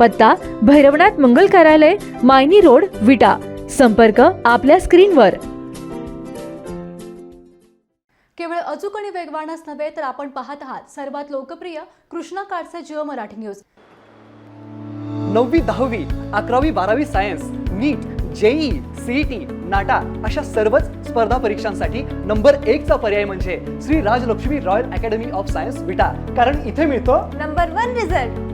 पत्ता भैरवनाथ मंगल कार्यालय मायनी रोड विटा. संपर्क आपल्या स्क्रीनवर. केवळ अचूक आणि वेगवानच नव्हे तर आपण पाहत आहात सर्वात लोकप्रिय कृष्णा काडचे जिओ मराठी न्यूज. नववी दहावी अकरावी बारावी science NEET JEE CET NATA अशा सर्वच स्पर्धा परीक्षांसाठी नंबर एक चा पर्याय म्हणजे Shri Rajlakshmi royal academy of science Vita. कारण इथे मिळतो number one result.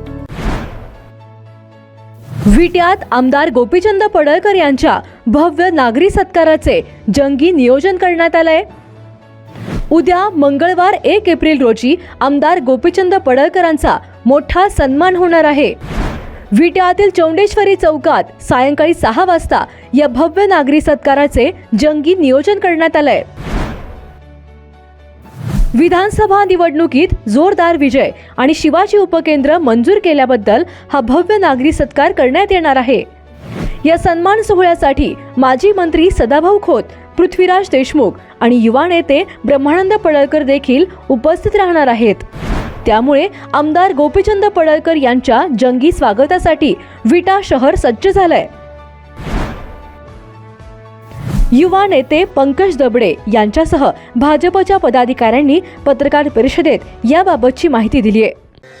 विट्यात आमदार गोपीचंद पडळकर यांच्या भव्य नागरी सत्काराचे जंगी नियोजन करण्यात आलंय. उद्या मंगळवार एक एप्रिल रोजी आमदार गोपीचंद पडळकरांचा मोठा सन्मान होणार आहे. विट्यातील चौंडेश्वरी चौकात सायंकाळी सहा वाजता या भव्य नागरी सत्काराचे जंगी नियोजन करण्यात आलंय. विधानसभा निवडणुकीत जोरदार विजय आणि शिवाजी उपकेंद्र मंजूर केल्याबद्दल हा भव्य नागरी सत्कार करण्यात येणार आहे. या सन्मान सोहळ्यासाठी माजी मंत्री सदाभाऊ खोत पृथ्वीराज देशमुख आणि युवा नेते ब्रह्मानंद पडळकर देखील उपस्थित राहणार आहेत. त्यामुळे आमदार गोपीचंद पडळकर यांच्या जंगी स्वागतासाठी विटा शहर सज्ज झालंय. युवा नेते पंकज दबडे यांच्यासह भाजपच्या पदाधिकाऱ्यांनी पत्रकार परिषदेत याबाबतची माहिती दिली आहे.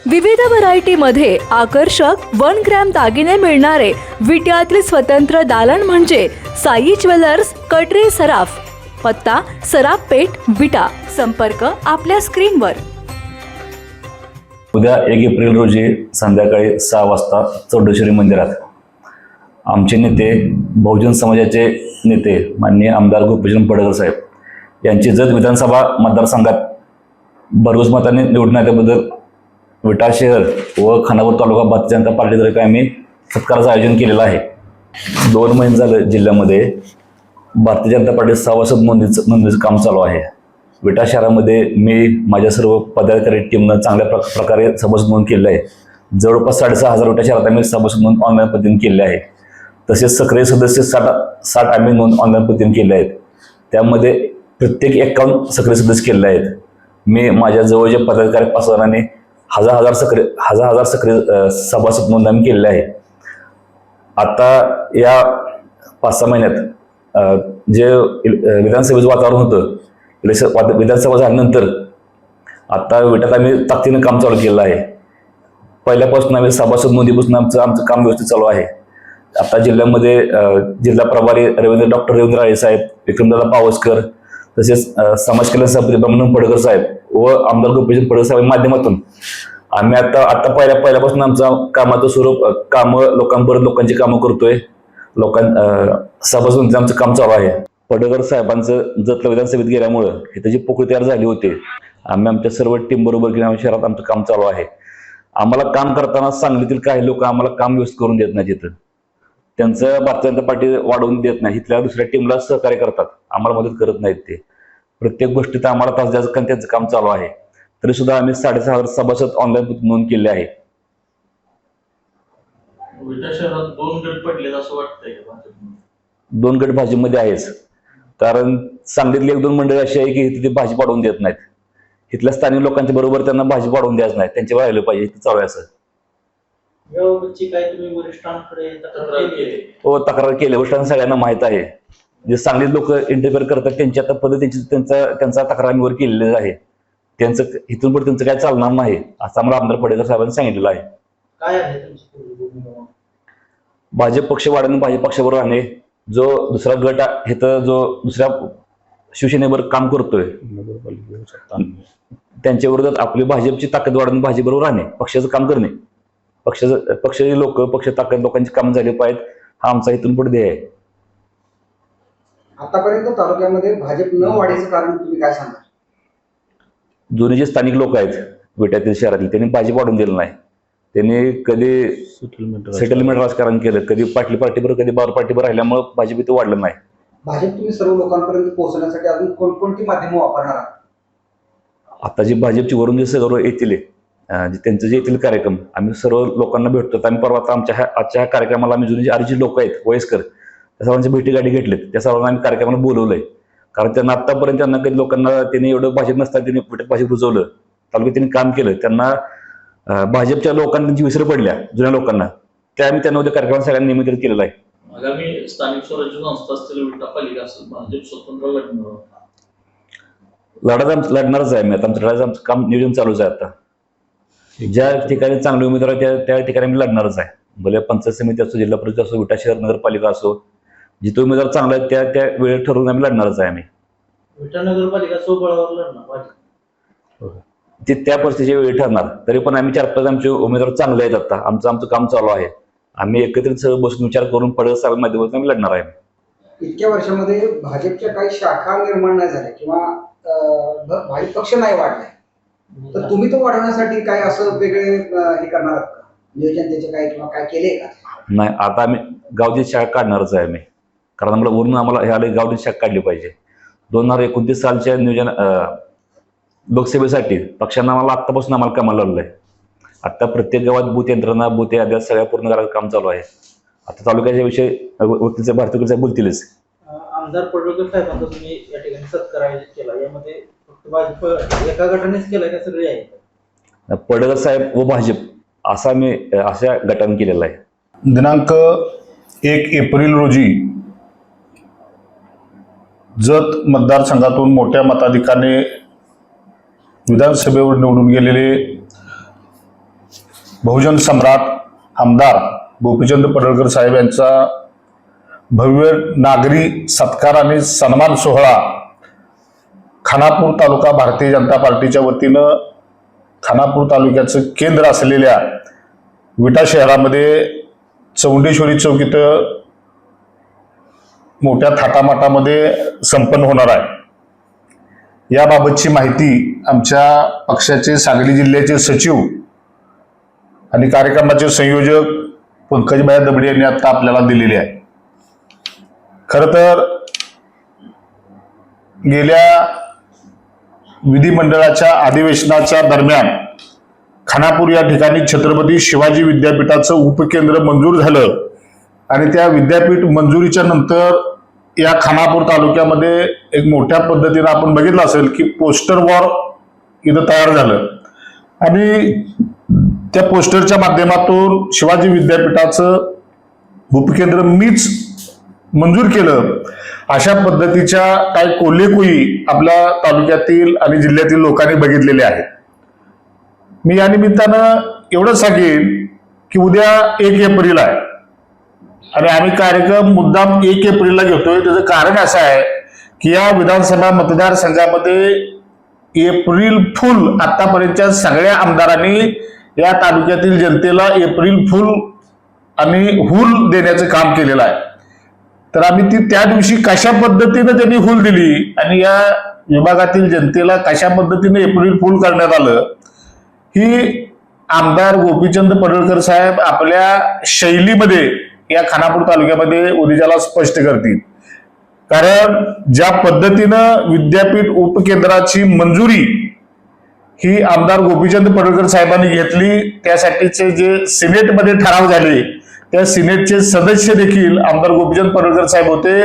विविध व्हरायटीमध्ये आकर्षक वन ग्रॅम दागिने मिळणारे विट्यातील स्वतंत्र दालन म्हणजे साई ज्वेलर्स कटरे सराफ पत्ता सराफ पेठ विटा. संपर्क आपल्या स्क्रीनवर. उद्या एक एप्रिल रोजी संध्याकाळी सहा वाजता चौडेश्वरी मंदिरात. आमचे नेते बहुजन समाजाचे नेते माननीय आमदार गोपीचंद पडकर साहेब यांची जत विधानसभा मतदारसंघात भरघोस मताने निवडून आल्याबद्दल विटा शहर व खानापूर तालुका भारतीय जनता पार्टीतर्फे आम्ही सत्काराचं आयोजन केलेलं आहे. दोन महिने झालं जिल्ह्यामध्ये भारतीय जनता पार्टी सभासद नोंदीचं नोंदीचं काम चालू आहे. विटा शहरामध्ये मी माझ्या सर्व पदाधिकारी टीमनं चांगल्या प्र प्रकारे सभासद नोंद केलेलं आहे. जवळपास साडेसहा हजार विटा शहरात आम्ही सभासद नोंद ऑनलाईन पद्धतीने केले आहे. तसेच सक्रिय सदस्य साठ साठ आम्ही नोंद ऑनलाईन पद्धतीने केले आहेत. त्यामध्ये प्रत्येक एकावन्न सक्रिय सदस्य केलेले आहेत. मी माझ्या जवळच्या पदाधिकारी पाच हजार हजार सक्रिय हजार हजार सक्रिय सभासद नोंद आम्ही केलेले आहे. आता या पाच सहा महिन्यात जे विधानसभेचं वातावरण होतं इलेक्शन विधानसभा झाल्यानंतर आता विटात आम्ही ताकदीनं काम चालू केलेलं आहे. पहिल्यापासून आम्ही सभासद नोंदीपासून आमचं आमचं काम व्यवस्थित चालू आहे. आता जिल्ह्यामध्ये जिल्हा प्रभारी रवींद्र डॉक्टर रवींद्र राळे साहेब विक्रमदादा पावसकर तसेच समाज कल्याण सभापती ब्रह्मानंद पडकर साहेब व आमदार गोपीचंद पडकर साहेब माध्यमातून. आम्ही आता आता पहिल्या पहिल्यापासून आमचा कामाचं स्वरूप कामं लोकांबरोबर लोकांची कामं करतोय. लोकां अ, सभासद म्हणजे आमचं काम चालू आहे. पडकर साहेबांचं जतलं विधानसभेत गेल्यामुळं हे त्याची पोकळी तयार झाली होती. आम्ही आमच्या सर्व टीम बरोबर घेऊन आम्ही शहरात आमचं काम चालू आहे. आम्हाला काम करताना सांगलीतील काही लोक आम्हाला काम व्यवस्थित करून देत नाही तिथं त्यांचं भारतीय जनता पार्टी वाढवून देत नाही. इथल्या दुसऱ्या टीमला सहकार्य करतात. आम्हाला मदत करत नाहीत ते. प्रत्येक गोष्टीत आम्हाला तास द्यायचं कारण त्यांचं काम चालू आहे. तरी सुद्धा आम्ही साडेसहा हजार सभासद ऑनलाईन नोंद केले आहे. दोन गट भाजीमध्ये आहेच. कारण सांगलीतली एक दोन मंडळी अशी आहे की तिथे भाजी पाडवून देत नाहीत. इथल्या स्थानिक लोकांच्या बरोबर त्यांना भाजी पाडवून द्यायचं नाही. त्यांच्यावर राहिलं पाहिजे चालू आहे असं. याबाबतची काय तुम्ही वरिष्ठांकडे तक्रार केली? हो तक्रार केली. गोष्ट सगळ्यांना माहीत आहे. जे सांगलीत लोक इंटरफेअर करतात त्यांची आता पद्धतीची त्यांचा त्यांचा तक्रार आम्ही वर केलेली आहे. त्यांचं इथून पुढे त्यांचं काय चालणार नाही असं आम्हाला आमदार पडेकर साहेबांनी सांगितलेलं आहे. काय आहे तुमची पूर्व भूमिका भाजप पक्ष वाढवून भाजप पक्षाबरोबर राहणे जो दुसरा गट आहे तर जो दुसऱ्या शिवसेनेवर काम करतोय त्यांच्या विरोधात आपली भाजपची ताकद वाढवून भाजपबरोबर राहणे पक्षाचं काम करणे. पक्षाचं पक्षाचे लोक पक्ष ताकद लोकांची कामं झाली पाहिजेत हा आमचा इथून पुढे ध्येय आहे. आतापर्यंत तालुक्यामध्ये भाजप न वाढीचं कारण तुम्ही काय सांगा जुने जे स्थानिक लोक आहेत विट्यातील शहरातील त्यांनी भाजप वाढून दिलं नाही. त्यांनी कधी सेटलमेंट राजकारण. केलं कधी पाटली पार्टीबरोबर कधी बावर पार्टीवर राहिल्यामुळे भाजप इथं वाढलं नाही. भाजप तुम्ही सर्व लोकांपर्यंत पोहोचण्यासाठी अजून कोणकोणती माध्यमं वापरणार आहात? आता जी भाजपची वरून जे सर्व येतील त्यांचे जे येथील कार्यक्रम आम्ही सर्व लोकांना भेटतो. आम्ही परवा आता आमच्या ह्या आजच्या ह्या कार्यक्रमाला आम्ही जुने जे आधीचे लोक आहेत वयस्कर त्या सर्वांची भेटी गाडी घेतलीत. त्या सर्वांना आम्ही कार्यक्रमाला बोलवलंय. कारण त्यांना आतापर्यंत त्यांना कधी लोकांना त्यांनी एवढं भाजप नसताना त्यांनी भेटत भाजप रुजवलं तालुक्यात त्यांनी काम केलं. त्यांना भाजपच्या लोकांना त्यांची विसर पडल्या जुन्या लोकांना त्या आम्ही त्यांना उद्या कार्यक्रमाला सगळ्यांना निमंत्रित केलेलं आहे. आगामी स्थानिक स्वराज्य संस्था असतील विटा पालिका असेल भाजप स्वतंत्र लढणार लढत आमचं लढणारच आहे मी आता. आमचं लढायचं आमचं काम नियोजन चालूच आहे आता. ज्या ठिकाणी चांगले उमेदवार आहेत त्या त्या ठिकाणी आम्ही लढणारच आहे. भले पंचायत समिती असो जिल्हा परिषद असो विटा शहर नगरपालिका असो जिथे उमेदवार चांगला आहेत त्या त्या वेळेत ठरवून आम्ही लढणारच आहे आम्ही. विटा नगरपालिका लढणार भाजप. ते त्या परिस्थितीच्या वेळी ठरणार. तरी पण आम्ही चार पाच आमचे उमेदवार चांगले आहेत आता. आमचं आमचं काम चालू आहे. आम्ही एकत्रित सगळं बसून विचार करून पडत सगळ्या माध्यमातून आम्ही लढणार आहे. इतक्या वर्षामध्ये भाजपच्या काही शाखा निर्माण नाही झाल्या किंवा भाजप पक्ष नाही वाढलाय. तर तुम्ही तो वाढवण्यासाठी काय असं वेगळे अं, हे करणार आहात का? नियोजन त्याचे काय किंवा काय केले का? नाही आता आम्ही गावची शाखा काढणारच आहे आम्ही. कारण आम्हाला वरून आम्हाला ह्या आले गावची शाखा काढली पाहिजे. दोन हजार एकोणतीस सालच्या नियोजन अं, लोकसभेसाठी पक्षांना आम्हाला आत्तापासून आम्हाला कामाला लावलं आहे आत्ता प्रत्येक गावात बूथ यंत्रणा बूथ याद्या सगळ्या पूर्ण करायचं काम चालू आहे. आता तालुक्याच्या विषय वकीलचे भारतीय साहेब बोलतीलच. अं, आमदार पडळकर साहेबांचा तुम्ही या ठिकाणी सत्कार आयोजित केला. यामध्ये भाजप एका गटानेच केलाय का सगळे आहे? पडकर साहेब व भाजप असा अं, अशा गटाने केलेला आहे. दिनांक एक एप्रिल रोजी जत मतदारसंघातून मोठ्या मताधिकाने विधानसभेवर निवडून गेलेले बहुजन सम्राट आमदार गोपीचंद पडळकर साहेब यांचा भव्य नागरी सत्कार आणि सन्मान सोहळा खानापूर तालुका भारतीय जनता पार्टीच्या वतीनं खानापूर तालुक्याचं केंद्र असलेल्या विटा शहरामध्ये चौंडेश्वरी चौक इथं मोठ्या थाटामाटामध्ये संपन्न होणार आहे. याबाबतची माहिती आमच्या पक्षाचे सांगली जिल्ह्याचे सचिव आणि कार्यक्रमाचे संयोजक पंकजबाया दबडे यांनी आता आपल्याला दिलेली आहे. खरं तर गेल्या विधिमंडळाच्या अधिवेशनाच्या दरम्यान खानापूर या ठिकाणी छत्रपती शिवाजी विद्यापीठाचं उपकेंद्र मंजूर झालं. आणि त्या विद्यापीठ मंजुरीच्या नंतर या खानापूर तालुक्यामध्ये एक मोठ्या पद्धतीनं आपण बघितलं असेल की पोस्टर वॉर इथं तयार झालं. आणि त्या पोस्टरच्या माध्यमातून शिवाजी विद्यापीठाचं उपकेंद्र मीच मंजूर केलं. अशा पद्धतीच्या काही कोल्हेकुई आपल्या तालुक्यातील आणि जिल्ह्यातील लोकांनी बघितलेले आहेत. मी या निमित्तानं एवढंच सांगेन की उद्या एक एप्रिल आहे. आणि आम्ही कार्यक्रम मुद्दाम एक एप्रिलला घेतोय. त्याचं कारण असं आहे की या विधानसभा मतदारसंघामध्ये एप्रिल फुल आतापर्यंतच्या सगळ्या आमदारांनी या तालुक्यातील जनतेला एप्रिल फुल आणि हुल देण्याचं काम केलेलं आहे. तर आम्ही ती त्या दिवशी कशा पद्धतीनं त्यांनी हुल दिली आणि या विभागातील जनतेला कशा पद्धतीने एप्रिल फुल करण्यात आलं ही आमदार गोपीचंद पडळकर साहेब आपल्या शैलीमध्ये या खानापूर तालुक्यामध्ये उद्याला स्पष्ट करतील. कारण ज्या पद्धतीनं विद्यापीठ उपकेंद्राची मंजुरी ही आमदार गोपीचंद पडळकर साहेबांनी घेतली त्यासाठीचे जे सिनेटमध्ये ठराव झाले त्या सिनेटचे सदस्य देखील आमदार गोपीचंद पडळकर साहेब होते.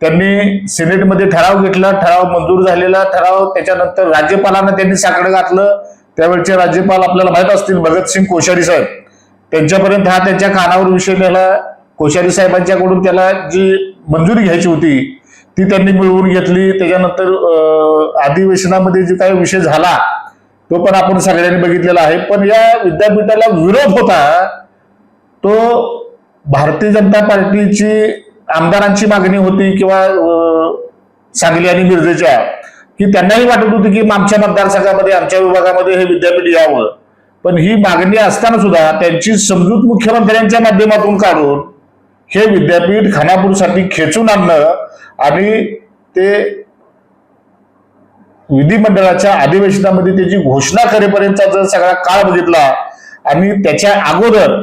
त्यांनी सिनेटमध्ये ठराव घेतला. ठराव मंजूर झालेला. ठराव त्याच्यानंतर राज्यपालांना त्यांनी साकडं घातलं. त्यावेळचे राज्यपाल आपल्याला माहीत असतील भगतसिंग कोश्यारी साहेब. त्यांच्यापर्यंत हा त्यांच्या कानावर विषय नेला. कोश्यारी साहेबांच्याकडून त्याला जी मंजुरी घ्यायची होती ती त्यांनी मिळवून घेतली. त्याच्यानंतर अधिवेशनामध्ये जे काही विषय झाला तो पण आपण सगळ्यांनी बघितलेला आहे. पण या विद्यापीठाला विरोध होता तो भारतीय जनता पार्टीची आमदारांची मागणी होती किंवा सांगली आणि मिरजेच्या की त्यांनाही वाटत होती की आमच्या मतदारसंघामध्ये आमच्या विभागामध्ये हे विद्यापीठ यावं. पण ही मागणी असताना सुद्धा त्यांची समजूत मुख्यमंत्र्यांच्या माध्यमातून काढून हे विद्यापीठ खानापूरसाठी खेचून आणणं आणि ते विधिमंडळाच्या अधिवेशनामध्ये त्याची घोषणा करेपर्यंतचा जर सगळा काळ बघितला आणि त्याच्या अगोदर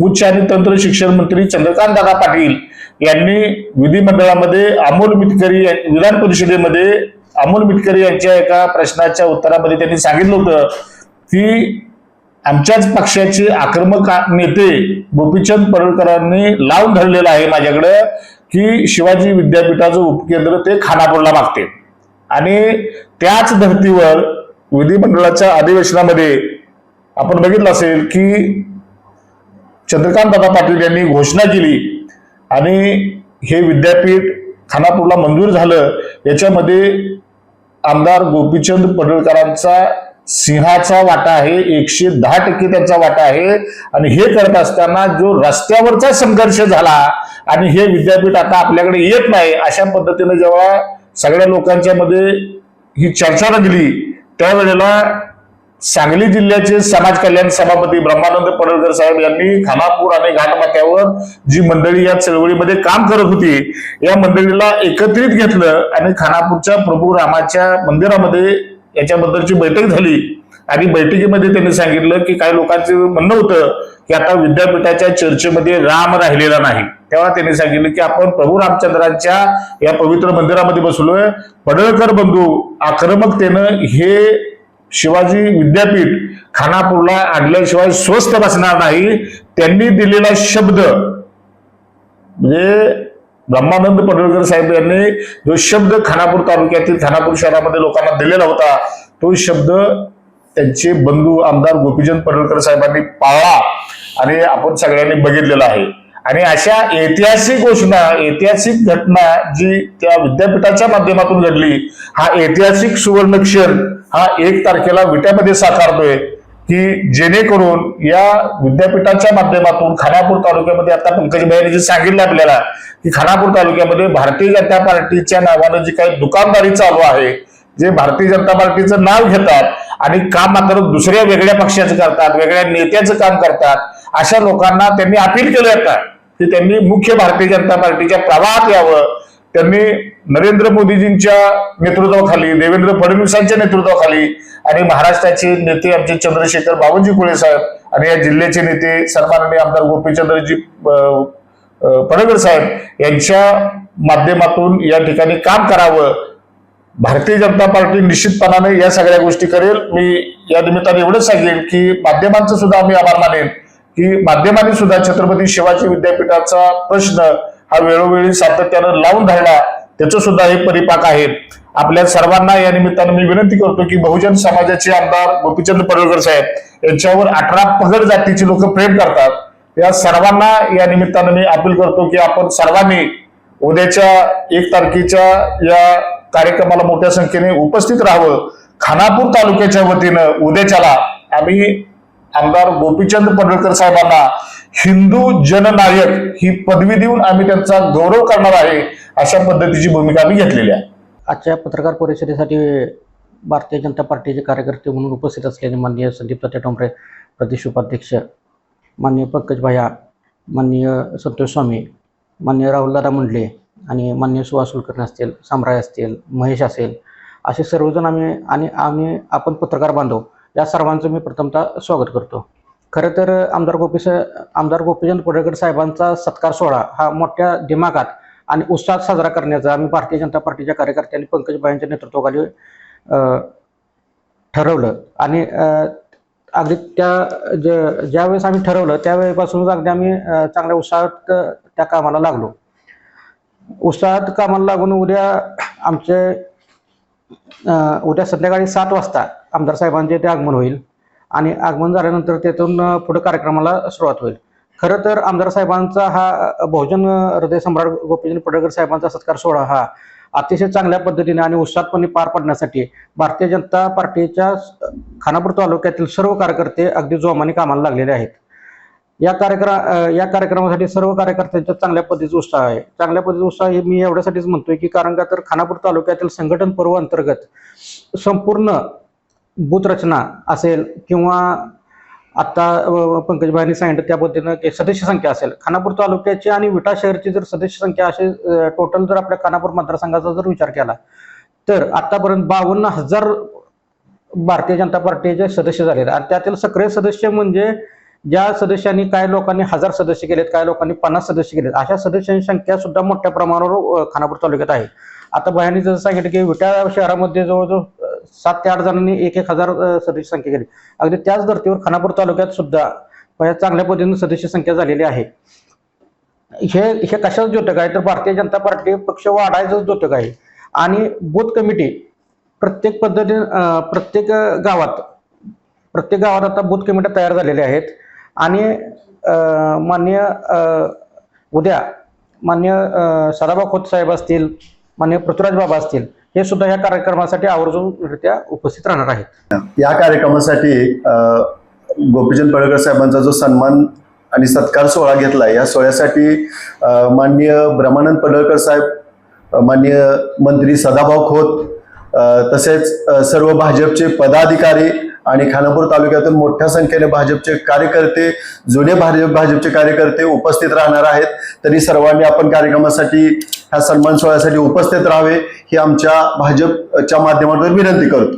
उच्च आणि तंत्र शिक्षण मंत्री चंद्रकांत दादा पाटील यांनी विधिमंडळामध्ये अमोल मिटकरी विधान परिषदेमध्ये अमोल मिटकरी यांच्या एका प्रश्नाच्या उत्तरामध्ये त्यांनी सांगितलं होतं की आमच्याच पक्षाचे आक्रमक नेते गोपीचंद पडळकरांनी लावून धरलेलं आहे माझ्याकडे की शिवाजी विद्यापीठाचं उपकेंद्र ते खानापूरला मागते आणि त्याच धर्तीवर विधिमंडळाच्या अधिवेशनामध्ये आपण बघितलं असेल की चंद्रकांत दादा पाटील यांनी घोषणा केली. आणि हे विद्यापीठ खानापूरला मंजूर झालं. याच्यामध्ये आमदार गोपीचंद पडळकरांचा सिंहाचा वाटा आहे. एकशे दहा टक्के त्यांचा वाटा आहे. आणि हे करत असताना जो रस्त्यावरचा संघर्ष झाला आणि हे विद्यापीठ आता आपल्याकडे येत नाही अशा पद्धतीने जेव्हा सगळ्या लोकांच्या मध्ये ही चर्चा लागली त्यावेळेला सांगली जिल्ह्याचे समाज कल्याण सभापती ब्रह्मानंद पडळकर साहेब यांनी खानापूर आणि घाटमाथ्यावर जी मंडळी या चळवळीमध्ये काम करत होती या मंडळीला एकत्रित घेतलं आणि खानापूरच्या प्रभू रामाच्या मंदिरामध्ये याच्याबद्दलची बैठक झाली. आणि बैठकीमध्ये त्यांनी सांगितलं की काही लोकांचं म्हणणं होतं की आता विद्यापीठाच्या चर्चेमध्ये राम राहिलेला नाही. तेव्हा त्यांनी सांगितलं की आपण प्रभू रामचंद्रांच्या या पवित्र मंदिरामध्ये बसलोय. पडळकर बंधू आक्रमकतेनं हे शिवाजी विद्यापीठ खानापूरला आणल्याशिवाय स्वस्त बसणार नाही त्यांनी दिलेला शब्द म्हणजे ब्रह्मानंद पडळकर साहेब यांनी जो शब्द खानापूर तालुक्यातील खानापूर शहरामध्ये लोकांना दिलेला होता तो शब्द त्यांचे बंधू आमदार गोपीचंद पडळकर साहेबांनी पाळला आणि आपण सगळ्यांनी बघितलेला आहे. आणि अशा ऐतिहासिक घोषणा ऐतिहासिक घटना जी त्या विद्यापीठाच्या माध्यमातून घडली हा ऐतिहासिक सुवर्णक्षर हा एक तारखेला विट्यामध्ये साकारतोय की जेणेकरून या विद्यापीठाच्या माध्यमातून खानापूर तालुक्यामध्ये आता पंकज जे सांगितलं आपल्याला की खानापूर तालुक्यामध्ये भारतीय जनता पार्टीच्या नावानं जी काही दुकानदारी चालू आहे जे भारतीय जनता पार्टीचं नाव घेतात आणि काम मात्र दुसऱ्या वेगळ्या पक्षाचं करतात वेगळ्या नेत्याचं काम करतात अशा लोकांना त्यांनी अपील केलं आता की त्यांनी मुख्य भारतीय जनता पार्टीच्या प्रवाहात यावं. त्यांनी नरेंद्र मोदीजींच्या नेतृत्वाखाली देवेंद्र फडणवीसांच्या नेतृत्वाखाली आणि महाराष्ट्राचे नेते आमचे चंद्रशेखर बावनजी कुळे साहेब आणि या जिल्ह्याचे नेते सन्माननीय आमदार गोपीचंद्रजी अं, साहेब यांच्या माध्यमातून या ठिकाणी काम करावं. भारतीय जनता पार्टी निश्चितपणाने या सगळ्या गोष्टी करेल. मी या निमित्ताने एवढंच सांगेन की माध्यमांचं सुद्धा आम्ही आभार मानेन की माध्यमांनी सुद्धा छत्रपती शिवाजी विद्यापीठाचा प्रश्न हा वेळोवेळी सातत्यानं लावून धरला. त्याचं सुद्धा हे परिपाक आहे. आपल्या सर्वांना या निमित्तानं मी विनंती करतो की बहुजन समाजाचे आमदार गोपीचंद पडळकर साहेब यांच्यावर अठरा पगड जातीची लोक प्रेम करतात. या सर्वांना या निमित्तानं मी अपील करतो की आपण सर्वांनी उद्याच्या एक तारखेच्या या कार्यक्रमाला मोठ्या संख्येने उपस्थित राहावं. खानापूर तालुक्याच्या वतीनं उद्याच्याला आम्ही आमदार गोपीचंद पडळकर साहेबांना हिंदू जननायक ही पदवी देऊन आम्ही त्यांचा गौरव करणार आहे अशा पद्धतीची भूमिका आम्ही घेतलेली आहे. आजच्या पत्रकार परिषदेसाठी भारतीय जनता पार्टीचे कार्यकर्ते म्हणून उपस्थित असलेले माननीय संदीप तात्या टोंबरे प्रदेश उपाध्यक्ष माननीय पंकज भाया माननीय संतोष स्वामी माननीय राहुलदादा मुंडले आणि माननीय सुहास कुलकर्णी असतील साम्राय असतील महेश असेल असे सर्वजण आम्ही आणि आम्ही आपण पत्रकार बांधव या सर्वांचं मी प्रथमतः स्वागत करतो. खरं तर आमदार गोपीस आमदार गोपीचंद पडळकर साहेबांचा सत्कार सोहळा हा मोठ्या दिमागात आणि उत्साहात साजरा करण्याचा आम्ही भारतीय जनता पार्टीच्या कार्यकर्त्यांनी पंकजबाईंच्या नेतृत्वाखाली ठरवलं. आणि अगदी त्या ज ज्यावेळेस आम्ही ठरवलं त्यावेळेपासूनच अगदी आम्ही चांगल्या उत्साहात त्या कामाला लागलो. उत्साहात कामाला लागून उद्या आमचे उद्या संध्याकाळी सात वाजता आमदार साहेबांचे ते आगमन होईल आणि आगमन झाल्यानंतर त्यातून पुढे कार्यक्रमाला सुरुवात होईल. खरं तर आमदार साहेबांचा हा बहुजन हृदय सम्राट गोपीचंद पडळकर साहेबांचा सत्कार सोहळा हा अतिशय चांगल्या पद्धतीने आणि उत्साहपणे पार पाडण्यासाठी भारतीय जनता पार्टीच्या खानापूर तालुक्यातील सर्व कार्यकर्ते अगदी जोमाने कामाला लागलेले आहेत. या कार्यक्रम या कार्यक्रमासाठी सर्व कार्यकर्त्यांचा चांगल्या पद्धतीचा उत्साह आहे. चांगल्या पद्धतीचा उत्साह हे मी एवढ्यासाठीच म्हणतोय की कारण का तर खानापूर तालुक्यातील संघटन पर्व अंतर्गत संपूर्ण बूथ असेल किंवा आत्ता अ, पंकजभाईंनी सांगितलं त्या पद्धतीनं सदस्य संख्या असेल. खानापूर तालुक्याची आणि विटा शहरची जर सदस्य संख्या असे टोटल जर आपल्या खानापूर मतदारसंघाचा जर विचार केला तर आतापर्यंत बावन्न हजार भारतीय जनता पार्टीचे सदस्य झालेत. आणि त्यातील सक्रिय सदस्य म्हणजे ज्या सदस्यांनी काय लोकांनी हजार सदस्य केलेत काय लोकांनी पन्नास सदस्य केलेत अशा सदस्यांची संख्या सुद्धा मोठ्या प्रमाणावर खानापूर तालुक्यात आहे. आता भयानी जसं सांगितलं की विटा शहरामध्ये जवळजवळ सात ते आठ जणांनी एक एक हजार सदस्य संख्या केली. अगदी त्याच धर्तीवर खानापूर तालुक्यात सुद्धा बऱ्याच चांगल्या पद्धतीने सदस्य संख्या झालेली आहे. हे हे कशाच द्योतक आहे? तर भारतीय जनता पार्टी पक्ष वाढायचंच द्योतक आहे. आणि बूथ कमिटी प्रत्येक पद्धतीने प्रत्येक गावात प्रत्येक गावात आता बूथ कमिट्या तयार झालेल्या आहेत. आणि मान्य माननीय उद्या मान्य सदाबा खोत साहेब असतील मान्य पृथ्वीराज बाबा असतील हे सुद्धा या कार्यक्रमासाठी आवर्जूनरित्या उपस्थित राहणार आहेत. या कार्यक्रमासाठी गोपीचंद पडळकर साहेबांचा जो सन्मान आणि सत्कार सोहळा घेतला या सोहळ्यासाठी माननीय ब्रह्मानंद पडळकर साहेब माननीय मंत्री सदाभाऊ खोत तसेच सर्व भाजपचे पदाधिकारी आणि खानापूर तालुक्यातून मोठ्या संख्येने भाजपचे कार्यकर्ते जुने भाजप भाजपचे कार्यकर्ते उपस्थित राहणार आहेत. तरी सर्वांनी आपण कार्यक्रमासाठी ह्या सन्मान सोहळ्यासाठी उपस्थित राहावे ही आमच्या भाजपच्या माध्यमातून विनंती करतो.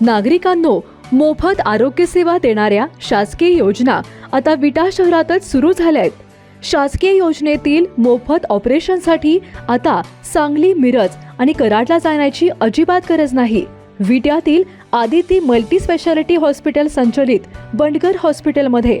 नागरिकांनो मोफत आरोग्य सेवा देणाऱ्या शासकीय योजना आता विटा शहरातच सुरू झाल्या आहेत शासकीय योजनेतील मोफत ऑपरेशनसाठी आता सांगली मिरज आणि कराडला जाण्याची अजिबात गरज नाही. विट्यातील आदिती मल्टी स्पेशालिटी हॉस्पिटल संचलित बंडगर हॉस्पिटलमध्ये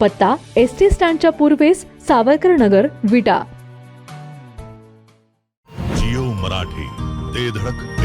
पत्ता एस टी स्टँडच्या पूर्वेस सावरकर नगर विटा. जिओ मराठी ते धडक.